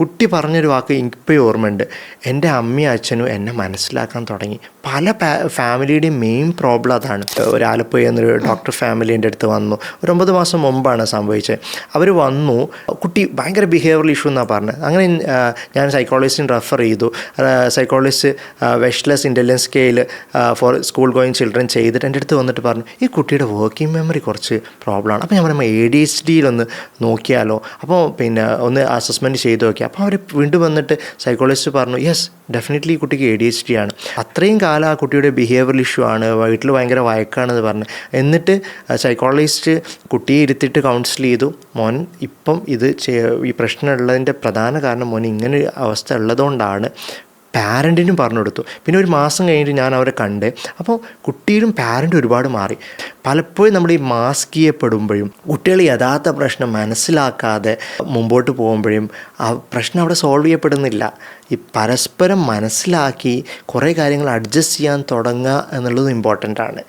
കുട്ടി പറഞ്ഞൊരു വാക്ക് ഇപ്പോൾ ഓർമ്മയുണ്ട്. എന്റെ അമ്മയും അച്ഛനും എന്നെ മനസ്സിലാക്കാൻ തുടങ്ങി. പല ഫാമിലിയുടെയും മെയിൻ പ്രോബ്ലം അതാണ്. ഒരു ആലപ്പുഴ എന്നൊരു ഡോക്ടർ ഫാമിലി എന്റെ അടുത്ത് വന്നു. ഒരു ഒമ്പത് മാസം മുമ്പാണ് സംഭവിച്ചത്. അവർ വന്നു. കുട്ടി ഭയങ്കര ബിഹേവിയറൽ ഇഷ്യൂ എന്നാണ് പറഞ്ഞത്. അങ്ങനെ ഞാൻ സൈക്കോളജിസ്റ്റിന് റെഫർ ചെയ്തു. Psychologist Wechsler intelligence scale for school going children ചെയ്തിട്ട് എന്റെ അടുത്ത് വന്നിട്ട് പറഞ്ഞു ഈ കുട്ടിയുടെ വർക്കിംഗ് മെമ്മറി കുറച്ച് പ്രോബ്ലമാണ് അപ്പോൾ ഞാൻ പറയുമ്പോൾ എ ഡി എച്ച് ഡിയിലൊന്ന് നോക്കിയാലോ. അപ്പോൾ പിന്നെ ഒന്ന് അസസ്മെന്റ് ചെയ്ത് അപ്പോൾ അവർ വീണ്ടും വന്നിട്ട് സൈക്കോളജിസ്റ്റ് പറഞ്ഞു യെസ് ഡെഫിനറ്റ്ലി ഈ കുട്ടിക്ക് എ ഡി എച്ച് ഡി ആണ്. അത്രയും കാലം ആ കുട്ടിയുടെ ബിഹേവിയർ ഇഷ്യൂ ആണ് വീട്ടിൽ ഭയങ്കര വഴക്കാണെന്ന് പറഞ്ഞു. എന്നിട്ട് സൈക്കോളജിസ്റ്റ് കുട്ടിയെ ഇരുത്തിയിട്ട് കൗൺസിൽ ചെയ്തു. മോൻ ഇപ്പം ഇത് ഈ പ്രശ്നമുള്ളതിന്റെ പ്രധാന കാരണം മോൻ ഇങ്ങനെ അവസ്ഥ ഉള്ളതുകൊണ്ടാണ് പാരന്റിനും പറഞ്ഞു കൊടുത്തു. പിന്നെ ഒരു മാസം കഴിഞ്ഞിട്ട് ഞാൻ അവരെ കണ്ട്. അപ്പോൾ കുട്ടിയിലും പാരന്റ് ഒരുപാട് മാറി. പലപ്പോഴും നമ്മൾ ഈ മാസ്ക് ചെയ്യപ്പെടുമ്പോഴും കുട്ടികൾ യഥാർത്ഥ പ്രശ്നം മനസ്സിലാക്കാതെ മുമ്പോട്ട് പോകുമ്പോഴും ആ പ്രശ്നം അവിടെ സോൾവ് ചെയ്യപ്പെടുന്നില്ല. ഈ പരസ്പരം മനസ്സിലാക്കി കുറേ കാര്യങ്ങൾ അഡ്ജസ്റ്റ് ചെയ്യാൻ തുടങ്ങുക എന്നുള്ളത് ഇമ്പോർട്ടന്റ് ആണ്.